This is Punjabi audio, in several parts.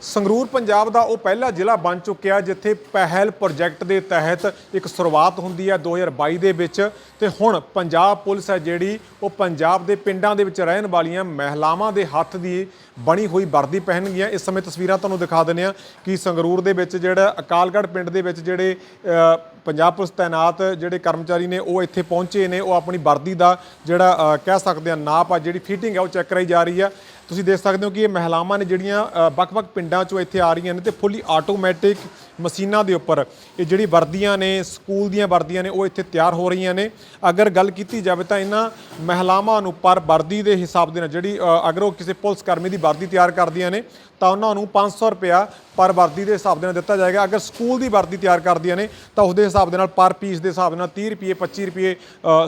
ਸੰਗਰੂਰ, ਪੰਜਾਬ ਦਾ ਉਹ ਪਹਿਲਾ ਜ਼ਿਲ੍ਹਾ ਬਣ ਚੁੱਕਿਆ ਜਿੱਥੇ ਪਹਿਲ ਪ੍ਰੋਜੈਕਟ ਦੇ ਤਹਿਤ ਇੱਕ ਸ਼ੁਰੂਆਤ ਹੁੰਦੀ ਹੈ 2022 ਦੇ ਵਿੱਚ ਤੇ ਹੁਣ ਪੰਜਾਬ ਪੁਲਿਸ ਹੈ ਜਿਹੜੀ ਉਹ ਪੰਜਾਬ ਦੇ ਪਿੰਡਾਂ ਦੇ ਵਿੱਚ ਰਹਿਣ ਵਾਲੀਆਂ ਮਹਿਲਾਵਾਂ ਦੇ ਹੱਥ ਦੀ ਬਣੀ ਹੋਈ ਵਰਦੀ ਪਹਿਨਗੀਆਂ ਇਸ ਸਮੇਂ ਤਸਵੀਰਾਂ ਤੁਹਾਨੂੰ ਦਿਖਾ ਦਿੰਦੇ ਆ ਕਿ ਸੰਗਰੂਰ ਦੇ ਵਿੱਚ ਜਿਹੜਾ ਅਕਾਲਗੜ੍ਹ ਪਿੰਡ ਦੇ ਵਿੱਚ ਜਿਹੜੇ ਪੰਜਾਬ ਪੁਲਿਸ ਤਾਇਨਾਤ ਜਿਹੜੇ ਕਰਮਚਾਰੀ ਨੇ ਉਹ ਇੱਥੇ ਪਹੁੰਚੇ ਨੇ। ਉਹ ਆਪਣੀ ਵਰਦੀ ਦਾ ਜਿਹੜਾ ਕਹਿ ਸਕਦੇ ਆ ਨਾਪ ਆ, ਜਿਹੜੀ ਫਿਟਿੰਗ ਹੈ ਉਹ ਚੈੱਕ ਕਰਾਈ ਜਾ ਰਹੀ ਆ। ਤੁਸੀਂ ਦੇਖ ਸਕਦੇ ਹੋ ਕਿ ਇਹ ਮਹਿਲਾਵਾਂ ਨੇ ਜਿਹੜੀਆਂ ਵੱਖ-ਵੱਖ ਪਿੰਡਾਂ ਚੋਂ ਇੱਥੇ ਆ ਰਹੀਆਂ ਨੇ ਤੇ ਫੁੱਲੀ ਆਟੋਮੈਟਿਕ ਮਸ਼ੀਨਾਂ ਦੇ ਉੱਪਰ ਇਹ ਜਿਹੜੀ ਵਰਦੀਆਂ ਨੇ, ਸਕੂਲ ਦੀਆਂ ਵਰਦੀਆਂ ਨੇ, ਉਹ ਇੱਥੇ ਤਿਆਰ ਹੋ ਰਹੀਆਂ ਨੇ। ਅਗਰ ਗੱਲ ਕੀਤੀ ਜਾਵੇ ਤਾਂ ਇਹਨਾਂ ਮਹਿਲਾਵਾਂ ਨੂੰ ਪਰ ਵਰਦੀ ਦੇ ਹਿਸਾਬ ਦੇ ਨਾਲ ਜਿਹੜੀ ਅਗਰ ਉਹ ਕਿਸੇ ਪੁਲਿਸ ਕਰਮੀ ਦੀ ਵਰਦੀ ਤਿਆਰ ਕਰਦੀਆਂ ਨੇ ਤਾਂ ਉਹਨਾਂ ਨੂੰ 500 ਰੁਪਇਆ ਪਰ ਵਰਦੀ ਦੇ ਹਿਸਾਬ ਦੇ ਨਾਲ ਦਿੱਤਾ ਜਾਏਗਾ। ਅਗਰ ਸਕੂਲ ਦੀ ਵਰਦੀ ਤਿਆਰ ਕਰਦੀਆਂ ਨੇ, ਤਾਂ ਉਸ ਦੇ ਹਿਸਾਬ ਦੇ ਨਾਲ ਪਰ ਪੀਸ ਦੇ ਹਿਸਾਬ ਦੇ ਨਾਲ 30 ਰੁਪਏ 25 ਰੁਪਏ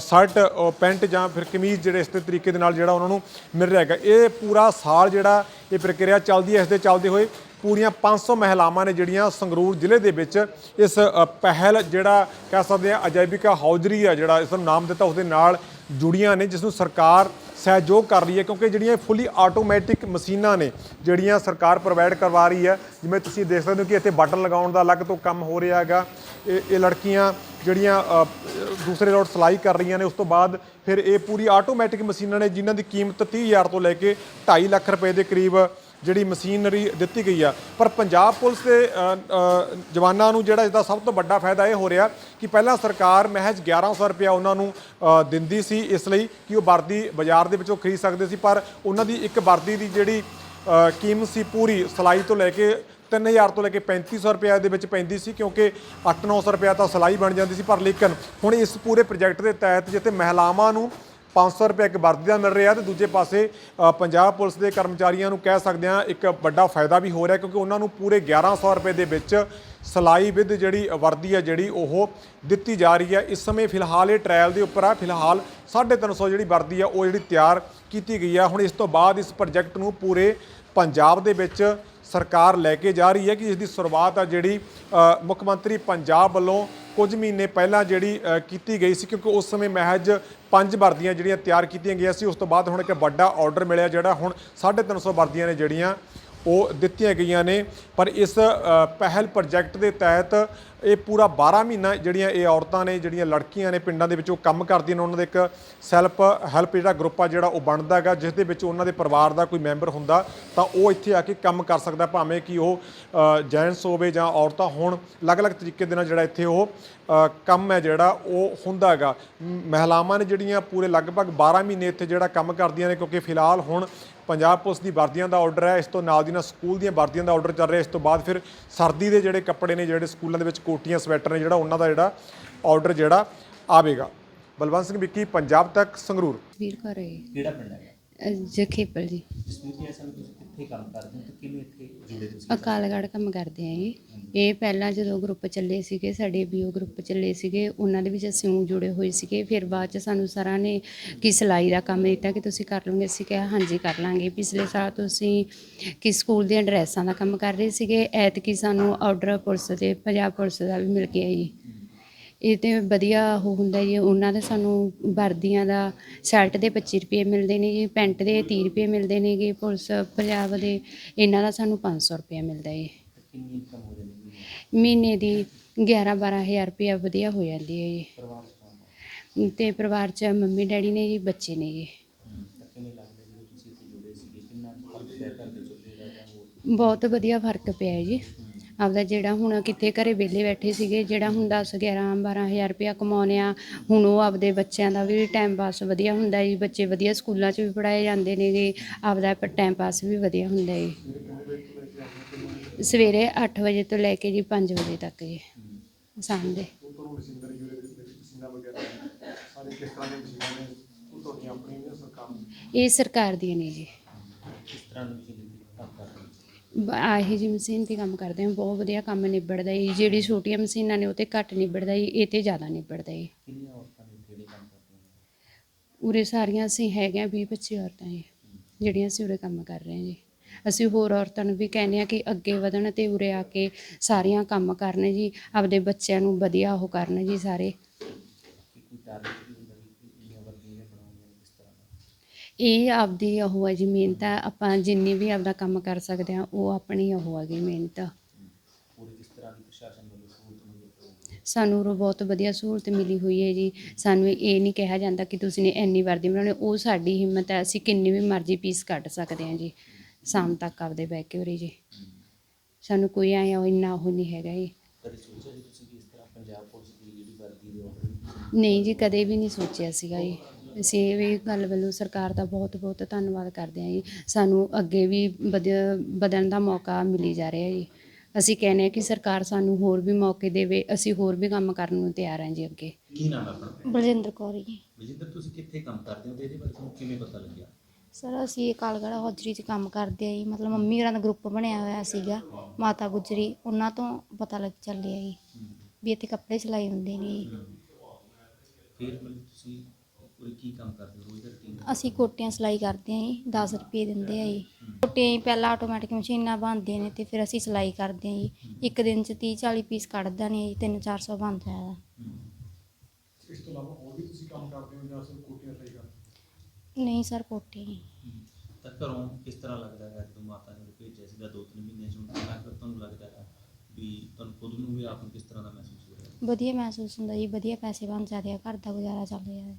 ਸ਼ਰਟ ਪੈਂਟ ਜਾਂ ਫਿਰ ਕਮੀਜ਼ ਜਿਹੜੇ ਇਸ ਦੇ ਤਰੀਕੇ ਦੇ ਨਾਲ ਜਿਹੜਾ ਉਹਨਾਂ ਨੂੰ ਮਿਲ ਰਿਹਾ ਹੈਗਾ। ਇਹ ਪੂਰਾ ਸਾਲ ਜਿਹੜਾ ਇਹ ਪ੍ਰਕਿਰਿਆ ਚੱਲਦੀ ਹੈ, ਇਸ ਦੇ ਚੱਲਦੇ ਹੋਏ ਪੂਰੀਆਂ 500 ਮਹਿਲਾਵਾਂ ਨੇ ਜਿਹੜੀਆਂ ਸੰਗਰੂਰ ਜ਼ਿਲ੍ਹੇ ਦੇ ਵਿੱਚ ਇਸ ਪਹਿਲ ਜਿਹੜਾ ਕਹਿ ਸਕਦੇ ਆ ਅਜਾਇਬਿਕਾ ਹੌਜਰੀ ਆ ਜਿਹੜਾ ਇਸ ਨੂੰ ਨਾਮ ਦਿੱਤਾ, ਉਸ ਦੇ ਨਾਲ ਜੁੜੀਆਂ ਨੇ, ਜਿਸ ਨੂੰ ਸਰਕਾਰ ਸਹਿਯੋਗ ਕਰ ਰਹੀ ਹੈ ਕਿਉਂਕਿ ਜਿਹੜੀਆਂ ਫੁੱਲੀ ਆਟੋਮੈਟਿਕ ਮਸ਼ੀਨਾਂ ਨੇ, ਜਿਹੜੀਆਂ ਸਰਕਾਰ ਪ੍ਰੋਵਾਈਡ ਕਰਵਾ ਰਹੀ ਹੈ, ਜਿਵੇਂ ਤੁਸੀਂ ਦੇਖ ਸਕਦੇ ਹੋ ਕਿ ਇੱਥੇ ਬਟਨ ਲਗਾਉਣ ਦਾ ਅਲੱਗ ਤੋਂ ਕੰਮ ਹੋ ਰਿਹਾ ਹੈਗਾ। ਇਹ ਇਹ ਲੜਕੀਆਂ ਜਿਹੜੀਆਂ ਦੂਸਰੇ ਰੋਡ ਸਲਾਈ ਕਰ ਰਹੀਆਂ ਨੇ, ਉਸ ਤੋਂ ਬਾਅਦ ਫਿਰ ਇਹ ਪੂਰੀ ਆਟੋਮੈਟਿਕ ਮਸ਼ੀਨਾਂ ਨੇ, ਜਿਨ੍ਹਾਂ ਦੀ ਕੀਮਤ 30000 ਤੋਂ ਲੈ ਕੇ 2.5 ਲੱਖ ਰੁਪਏ ਦੇ ਕਰੀਬ ਜਿਹੜੀ ਮਸ਼ੀਨਰੀ ਦਿੱਤੀ ਗਈ ਆ। ਪਰ ਪੰਜਾਬ ਪੁਲਿਸ ਦੇ ਜਵਾਨਾਂ ਨੂੰ ਜਿਹੜਾ ਇਸਦਾ ਸਭ ਤੋਂ ਵੱਡਾ ਫਾਇਦਾ ਇਹ ਹੋ ਰਿਹਾ ਕਿ ਪਹਿਲਾਂ ਸਰਕਾਰ ਮਹਿਜ 1100 ਰੁਪਇਆ ਉਹਨਾਂ ਨੂੰ ਦਿੰਦੀ ਸੀ ਇਸ ਲਈ ਕਿ ਉਹ ਵਰਦੀ ਬਾਜ਼ਾਰ ਦੇ ਵਿੱਚੋਂ ਖਰੀਦ ਸਕਦੇ ਸੀ। ਪਰ ਉਹਨਾਂ ਦੀ ਇੱਕ ਵਰਦੀ ਦੀ ਜਿਹੜੀ ਕੀਮਤ ਸੀ ਪੂਰੀ ਸਲਾਈ ਤੋਂ ਲੈ ਕੇ 3000 ਤੋਂ ਲੈ ਕੇ 3500 ਰੁਪਏ ਦੇ ਵਿੱਚ ਪੈਂਦੀ ਸੀ ਕਿਉਂਕਿ 8-900 ਰੁਪਏ ਤਾਂ ਸਲਾਈ ਬਣ ਜਾਂਦੀ ਸੀ। ਪਰ ਲੇਕਿਨ ਹੁਣ ਇਸ ਪੂਰੇ ਪ੍ਰੋਜੈਕਟ ਦੇ ਤਹਿਤ ਜਿੱਥੇ ਮਹਿਲਾਵਾਂ ਨੂੰ 500 ਰੁਪਏ ਇੱਕ ਵਰਦੀ ਦਾ ਮਿਲ ਰਿਹਾ ਤੇ ਦੂਜੇ ਪਾਸੇ ਪੰਜਾਬ ਪੁਲਿਸ ਦੇ ਕਰਮਚਾਰੀਆਂ ਨੂੰ ਕਹਿ ਸਕਦੇ ਹਾਂ ਇੱਕ ਵੱਡਾ ਫਾਇਦਾ ਵੀ ਹੋ ਰਿਹਾ ਕਿਉਂਕਿ ਉਹਨਾਂ ਨੂੰ ਪੂਰੇ 1100 ਰੁਪਏ ਦੇ ਵਿੱਚ ਸਲਾਈ ਵਿਦ ਜਿਹੜੀ ਵਰਦੀ ਹੈ ਜਿਹੜੀ ਉਹ ਦਿੱਤੀ ਜਾ ਰਹੀ ਹੈ। ਇਸ ਸਮੇਂ ਫਿਲਹਾਲ ਇਹ ਟ੍ਰਾਇਲ ਦੇ ਉੱਪਰ ਆ। ਫਿਲਹਾਲ 350 ਜਿਹੜੀ ਵਰਦੀ ਆ ਉਹ ਜਿਹੜੀ ਤਿਆਰ ਕੀਤੀ ਗਈ ਆ ਹੁਣ ਇਸ ਤੋਂ ਬਾਅਦ ਇਸ ਪ੍ਰੋਜੈਕਟ ਨੂੰ ਪੂਰੇ ਪੰਜਾਬ ਦੇ ਵਿੱਚ ਸਰਕਾਰ ਲੈ ਕੇ ਜਾ ਰਹੀ ਹੈ ਕਿ ਇਸ ਦੀ ਸ਼ੁਰੂਆਤ ਆ ਜਿਹੜੀ ਮੁੱਖ ਮੰਤਰੀ ਪੰਜਾਬ ਵੱਲੋਂ ਕੁਝ ਮਹੀਨੇ ਪਹਿਲਾਂ ਜਿਹੜੀ ਕੀਤੀ ਗਈ ਸੀ ਕਿਉਂਕਿ ਉਸ ਸਮੇਂ ਮਹਿਜ ਪੰਜ ਵਰਦੀਆਂ ਜਿਹੜੀਆਂ ਤਿਆਰ ਕੀਤੀਆਂ ਗਈਆਂ ਸੀ। ਉਸ ਤੋਂ ਬਾਅਦ ਹੁਣ ਇੱਕ ਵੱਡਾ ਆਰਡਰ ਮਿਲਿਆ ਜਿਹੜਾ ਹੁਣ 350 ਵਰਦੀਆਂ ਨੇ ਜਿਹੜੀਆਂ ਉਹ ਦਿੱਤੀਆਂ ਗਈਆਂ ਨੇ। ਪਰ ਇਸ ਪਹਿਲ ਪ੍ਰੋਜੈਕਟ ਦੇ ਤਹਿਤ ਇਹ ਪੂਰਾ 12 ਮਹੀਨਾ ਜਿਹੜੀਆਂ ਇਹ ਔਰਤਾਂ ਨੇ, ਜਿਹੜੀਆਂ ਲੜਕੀਆਂ ਨੇ ਪਿੰਡਾਂ ਦੇ ਵਿੱਚ ਉਹ ਕੰਮ ਕਰਦੀਆਂ ਨੇ। ਉਹਨਾਂ ਦਾ ਇੱਕ ਸੈਲਫ ਹੈਲਪ ਜਿਹੜਾ ਗਰੁੱਪ ਆ ਜਿਹੜਾ ਉਹ ਬਣਦਾ ਹੈਗਾ, ਜਿਸ ਦੇ ਵਿੱਚ ਉਹਨਾਂ ਦੇ ਪਰਿਵਾਰ ਦਾ ਕੋਈ ਮੈਂਬਰ ਹੁੰਦਾ, ਤਾਂ ਉਹ ਇੱਥੇ ਆ ਕੇ ਕੰਮ ਕਰ ਸਕਦਾ। ਭਾਵੇਂ ਕਿ ਉਹ ਜੈਂਟਸ ਹੋਵੇ ਜਾਂ ਔਰਤਾਂ ਹੋਣ, ਅਲੱਗ-ਅਲੱਗ ਤਰੀਕੇ ਦੇ ਨਾਲ ਜਿਹੜਾ ਇੱਥੇ ਉਹ ਕੰਮ ਹੈ ਜਿਹੜਾ ਉਹ ਹੁੰਦਾ ਹੈਗਾ। ਮਹਿਲਾਵਾਂ ਨੇ ਜਿਹੜੀਆਂ ਪੂਰੇ ਲਗਭਗ 12 ਮਹੀਨੇ ਇੱਥੇ ਜਿਹੜਾ ਕੰਮ ਕਰਦੀਆਂ ਨੇ, ਕਿਉਂਕਿ ਫਿਲਹਾਲ ਹੁਣ ਪੰਜਾਬ ਪੁਲਿਸ ਦੀ ਵਰਦੀਆਂ ਦਾ ਆਰਡਰ ਹੈ। ਇਸ ਤੋਂ ਨਾਲ ਦੀ ਨਾਲ ਸਕੂਲ ਦੀਆਂ ਵਰਦੀਆਂ ਦਾ ਆਰਡਰ ਚੱਲ ਰਿਹਾ। ਇਸ ਤੋਂ ਬਾਅਦ ਫਿਰ ਸਰਦੀ ਦੇ ਜਿਹੜੇ ਕੱਪੜੇ ਨੇ ਜਿਹੜੇ ਸਕੂਲਾਂ ਦੇ ਵਿੱਚ ਕੋਟੀਆਂ ਸਵੈਟਰ ਨੇ ਜਿਹੜਾ ਉਹਨਾਂ ਦਾ ਜਿਹੜਾ ਆਰਡਰ ਜਿਹੜਾ ਆਵੇਗਾ। ਬਲਵੰਤ ਸਿੰਘ ਵਿੱਕੀ ਪੰਜਾਬ ਤੱਕ ਸੰਗਰੂਰ। ਵੀਰ ਘਰ ਕਿਹੜਾ ਪਿੰਡ ਹੈ ਜਖੇਪਲ ਜੀ। ਜਸਮੀਤ ਜੀ ਅਸਲ ਤੁਸੀਂ ਕਿੱਥੇ ਕੰਮ ਕਰਦੇ ਹੋ? ਤੇ ਕਿਵੇਂ ਇੱਥੇ ਜੁੜੇ ਤੁਸੀਂ ਅਕਾਲਗੜ੍ਹ ਕੰਮ ਕਰਦੇ ਆ ਜੀ। ਇਹ ਪਹਿਲਾਂ ਜਦੋਂ ਗਰੁੱਪ ਚੱਲੇ ਸੀਗੇ ਸਾਡੇ ਬੀਓ ਗਰੁੱਪ ਚੱਲੇ ਸੀਗੇ ਉਹਨਾਂ ਦੇ ਵਿੱਚ ਅਸੀਂ ਊਂ ਜੁੜੇ ਹੋਏ ਸੀਗੇ। ਫਿਰ ਬਾਅਦ ਚ ਸਾਨੂੰ ਸਰਾਂ ਨੇ ਕੀ ਸਿਲਾਈ ਦਾ ਕੰਮ ਦਿੱਤਾ ਕਿ ਤੁਸੀਂ ਕਰ ਲਓਗੇ। ਅਸੀਂ ਕਿਹਾ ਹਾਂਜੀ ਕਰ ਲਾਂਗੇ। ਪਿਛਲੇ ਸਾਲ ਤੋਂ ਅਸੀਂ ਕਿ ਸਕੂਲ ਦੀਆਂ ਡਰੈਸਾਂ ਦਾ ਕੰਮ ਕਰ ਰਹੇ ਸੀਗੇ। ਐਤਕੀ ਸਾਨੂੰ ਆਰਡਰ ਪੁਲਿਸ ਦੇ ਪੰਜਾਬ ਪੁਲਿਸ ਦਾ ਵੀ ਮਿਲ ਗਿਆ ਜੀ ਇਹ ਤੇ ਵਧੀਆ ਉਹ ਹੁੰਦਾ ਜੀ ਉਹਨਾਂ ਦੇ ਸਾਨੂੰ ਵਰਦੀਆਂ ਦਾ ਸ਼ਰਟ ਦੇ 25 ਰੁਪਏ ਮਿਲਦੇ ਨੇ ਜੀ ਪੈਂਟ ਦੇ 30 ਰੁਪਏ ਮਿਲਦੇ ਨੇ ਜੀ ਪੁਲਿਸ ਪੰਜਾਬ ਦੇ ਇਹਨਾਂ ਦਾ ਸਾਨੂੰ 500 ਰੁਪਏ ਮਿਲਦਾ ਜੀ। ਕਿੰਨੀ ਇਨਕਮ ਹੋ ਜਾਂਦੀ ਹੈ? ਮਹੀਨੇ ਦੀ 11 12000 ਰੁਪਏ ਵਧੀਆ ਹੋ ਜਾਂਦੀ ਹੈ ਪਰਿਵਾਰ ਚ ਕੌਣ ਹੈ? ਜੀ ਤੇ ਪਰਿਵਾਰ 'ਚ ਮੰਮੀ ਡੈਡੀ ਨੇ ਜੀ ਬੱਚੇ ਨੇ ਜੀ। ਹਮ, ਤਾਂ ਕਿਵੇਂ ਲੱਗਦਾ ਜਦੋਂ ਤੁਸੀਂ ਇੱਥੇ ਜੁੜੇ ਸੀਗੇ ਕਿੰਨਾ ਕੁ ਫ਼ਰਕ ਪਿਆ ਘਰ ਦੇ ਚੁੱਲ੍ਹੇ ਦਾ ਜਾਂ ਹੋਰ? ਬਹੁਤ ਵਧੀਆ ਫ਼ਰਕ ਪਿਆ ਹੈ ਜੀ ਆਪਦਾ ਜਿਹੜਾ ਹੁਣ ਕਿੱਥੇ ਘਰੇ ਵਿਹਲੇ ਬੈਠੇ ਸੀਗੇ, ਜਿਹੜਾ ਹੁਣ 10 11 12000 ਰੁਪਇਆ ਕਮਾਉਂਦੇ ਆ, ਹੁਣ ਉਹ ਆਪਦੇ ਬੱਚਿਆਂ ਦਾ ਵੀ ਟਾਈਮ ਪਾਸ ਵਧੀਆ ਹੁੰਦਾ ਜੀ ਬੱਚੇ ਵਧੀਆ ਸਕੂਲਾਂ 'ਚ ਵੀ ਪੜਾਏ ਜਾਂਦੇ ਨੇਗੇ, ਆਪਦਾ ਟਾਈਮ ਪਾਸ ਵੀ ਵਧੀਆ ਹੁੰਦਾ ਜੀ ਸਵੇਰੇ 8 ਵਜੇ ਤੋਂ ਲੈ ਕੇ ਜੀ 5 ਵਜੇ ਤੱਕ ਜੀ ਸ਼ਾਮ ਦੇ ਇਹ ਸਰਕਾਰ ਦੀਆਂ ਨੇ ਜੀ। ਕਿਸ ਤਰ੍ਹਾਂ ਦੀ ਰਹੇ ਹੋ ਬ- ਆਹੀ ਜੀ ਮਸ਼ੀਨ ਤੇ ਕੰਮ ਕਰਦੇ ਹਾਂ ਬਹੁਤ ਵਧੀਆ ਕੰਮ ਨਿਬੜਦਾ ਜੀ। ਜਿਹੜੀ ਛੋਟੀਆਂ ਮਸ਼ੀਨਾਂ ਨੇ ਉਹ ਤੇ ਘੱਟ ਨਿਬੜਦਾ ਜੀ ਇਹ ਤੇ ਜ਼ਿਆਦਾ ਨਿਬੜਦਾ ਜੀ। ਕਿੰਨੀਆਂ ਔਰਤਾਂ ਨੇ ਜਿਹੜੇ ਕੰਮ ਕਰਦੀਆਂ ਨੇ? ਉਰੇ ਸਾਰੀਆਂ ਅਸੀਂ ਹੈਗੇ ਆ 20 25 ਔਰਤਾਂ ਜੀ ਜਿਹੜੀਆਂ ਅਸੀਂ ਉਰੇ ਕੰਮ ਕਰ ਰਹੇ ਹਾਂ ਜੀ। ਅਸੀਂ ਹੋਰ ਔਰਤਾਂ ਨੂੰ ਵੀ ਕਹਿੰਦੇ ਆ ਕਿ ਅੱਗੇ ਵਧਣ ਤੇ ਉਰੇ ਆ ਕੇ ਸਾਰੀਆਂ ਕੰਮ ਕਰਨ ਜੀ ਆਪਦੇ ਬੱਚਿਆਂ ਨੂੰ ਵਧੀਆ ਉਹ ਕਰਨ ਜੀ ਸਾਰੇ। ਕਿ ਕੋਈ ਟਾਰਗੇਟ ਵੀ ਹੁੰਦਾ ਵੀ ਕਿ ਇੰਨੀਆਂ ਵਰਦੀਆਂ ਬਣਾਉਣੀਆਂ ਕਿਸ ਤਰ੍ਹਾਂ ਦਾ ਇਹ ਆਪਦੀ ਉਹ ਹੈ ਜੀ ਮਿਹਨਤ ਆ ਆਪਾਂ ਜਿੰਨੀ ਵੀ ਆਪਦਾ ਕੰਮ ਕਰ ਸਕਦੇ ਆ ਉਹ ਆਪਣੀ ਉਹ ਹੈਗੀ ਮਿਹਨਤ। ਪੂਰੀ ਕਿਸ ਤਰ੍ਹਾਂ ਦੀ ਪ੍ਰਸ਼ਾਸਨ ਵੱਲੋਂ ਸਹੂਲਤ ਮੁਹੱਈਆ ਕਰਵਾਈ ਸਾਨੂੰ ਉਰੋਂ ਬਹੁਤ ਵਧੀਆ ਸਹੂਲਤ ਮਿਲੀ ਹੋਈ ਹੈ ਜੀ। ਸਾਨੂੰ ਇਹ ਨਹੀਂ ਕਿਹਾ ਜਾਂਦਾ ਕਿ ਤੁਸੀਂ ਨੇ ਇੰਨੀ ਵਰਦੀ ਬਣਾਉਣੀ ਉਹ ਸਾਡੀ ਹਿੰਮਤ ਹੈ। ਅਸੀਂ ਕਿੰਨੀ ਵੀ ਮਰਜ਼ੀ ਪੀਸ ਕੱਢ ਸਕਦੇ ਹਾਂ ਜੀ ਸ਼ਾਮ ਤੱਕ ਆਪਦੇ ਬਹਿ ਕੇ ਉਰੇ ਜੀ। ਸਾਨੂੰ ਕੋਈ ਆਇਆ ਉਹ ਇੰਨਾ ਉਹ ਨਹੀਂ ਹੈਗਾ ਜੀ। ਕਦੇ ਸੋਚਿਆ ਜੀ ਤੁਸੀਂ ਕਿ ਇਸ ਤਰ੍ਹਾਂ ਪੰਜਾਬ ਪੁਲਿਸ ਦੀ ਜਿਹੜੀ ਵਰਦੀ ਦੇ ਆਰਡਰ ਨਹੀਂ ਜੀ ਕਦੇ ਵੀ ਨਹੀਂ ਸੋਚਿਆ ਸੀਗਾ ਜੀ। ਅਸੀਂ ਇਹ ਵੀ ਗੱਲ ਵੱਲੋਂ ਸਰਕਾਰ ਦਾ ਬਹੁਤ ਬਹੁਤ ਧੰਨਵਾਦ ਕਰਦੇ ਹਾਂ ਜੀ। ਸਾਨੂੰ ਅੱਗੇ ਵੀ ਵਧ- ਵਧਣ ਦਾ ਮੌਕਾ ਮਿਲੀ ਜਾ ਰਿਹਾ ਜੀ। ਅਸੀਂ ਕਹਿੰਦੇ ਹਾਂ ਕਿ ਸਰਕਾਰ ਸਾਨੂੰ ਹੋਰ ਵੀ ਮੌਕੇ ਦੇਵੇ ਅਸੀਂ ਹੋਰ ਵੀ ਕੰਮ ਕਰਨ ਨੂੰ ਤਿਆਰ ਹਾਂ ਜੀ ਅੱਗੇ। ਕੀ ਨਾਮ ਹੈ ਆਪਣਾ? ਬਲਜਿੰਦਰ ਕੌਰ ਜੀ। ਵਿਜਿੰਦਰ ਤੁਸੀਂ ਕਿੱਥੇ ਕੰਮ ਕਰਦੇ ਹੋ ਤੇ ਇਹਦੇ ਬਾਰੇ ਤੁਹਾਨੂੰ ਕਿਵੇਂ ਪਤਾ ਲੱਗਿਆ? ਸਰ ਅਸੀਂ ਕਾਲਗੜਾ ਹੌਜਰੀ 'ਚ ਕੰਮ ਕਰਦੇ ਆ ਜੀ। ਮਤਲਬ ਮੰਮੀ ਹੋਰਾਂ ਦਾ ਗਰੁੱਪ ਬਣਿਆ ਹੋਇਆ ਸੀਗਾ ਮਾਤਾ ਗੁਜਰੀ ਉਹਨਾਂ ਤੋਂ ਪਤਾ ਲੱਗ ਚੱਲਿਆ ਜੀ ਵੀ ਇੱਥੇ ਕੱਪੜੇ ਸਿਲਾਈ ਹੁੰਦੇ ਨੇ ਜੀ। ਫਿਰ ਮਤਲਬ ਤੁਸੀਂ ਪੂਰੀ ਕੀ ਕੰਮ ਕਰਦੇ ਹੋ? ਰੋਜ਼ ਦਾ ਰੁਟੀਨ ਅਸੀਂ ਕੋਟੀਆਂ ਸਿਲਾਈ ਕਰਦੇ ਆ ਜੀ 10 ਰੁਪਏ ਦਿੰਦੇ ਆ ਜੀ। ਕੋਟੀਆਂ ਜੀ ਪਹਿਲਾਂ ਆਟੋਮੈਟਿਕ ਮਸ਼ੀਨਾਂ ਬਣਦੀਆਂ ਨੇ ਤੇ ਫਿਰ ਅਸੀਂ ਸਿਲਾਈ ਕਰਦੇ ਆ ਜੀ। ਇੱਕ ਦਿਨ 'ਚ 30 40 ਪੀਸ ਕੱਢਦਾ ਨੇ ਜੀ 3 400 ਬਣ ਜਾਂਦਾ ਇਸ ਤੋਂ ਇਲਾਵਾ ਹੋਰ ਵੀ ਤੁਸੀਂ ਕੰਮ ਕਰਦੇ ਹੋ ਜਾਂ ਸਿਰਫ ਕੋਟੀਆਂ ਸਹੀ ਕਰਦੇ ਨਹੀਂ ਸਰ ਕੋਟੀਆਂ ਜੀ ਤਾਂ ਘਰੋਂ ਕਿਸ ਤਰ੍ਹਾਂ ਲੱਗਦਾ ਹੈ? ਜਦੋਂ ਮਾਤਾ ਨੇ ਭੇਜਿਆ ਸੀਗਾ ਦੋ ਤਿੰਨ ਮਹੀਨੇ ਚੋਂ ਕਿੰਨਾ ਕੁ ਤੁਹਾਨੂੰ ਲੱਗਦਾ ਹੈ ਵੀ ਤੁਹਾਨੂੰ ਖੁਦ ਨੂੰ ਵੀ ਆਪ ਨੂੰ ਕਿਸ ਤਰ੍ਹਾਂ ਦਾ ਮਹਿਸੂਸ ਹੋ ਰਿਹਾ ਹੈ? ਵਧੀਆ ਮਹਿਸੂਸ ਹੁੰਦਾ ਜੀ ਵਧੀਆ ਪੈਸੇ ਬਣ ਜਾਂਦੇ ਆ ਘਰ ਦਾ ਗੁਜ਼ਾਰਾ ਚੱਲ ਰਿਹਾ ਹੈ।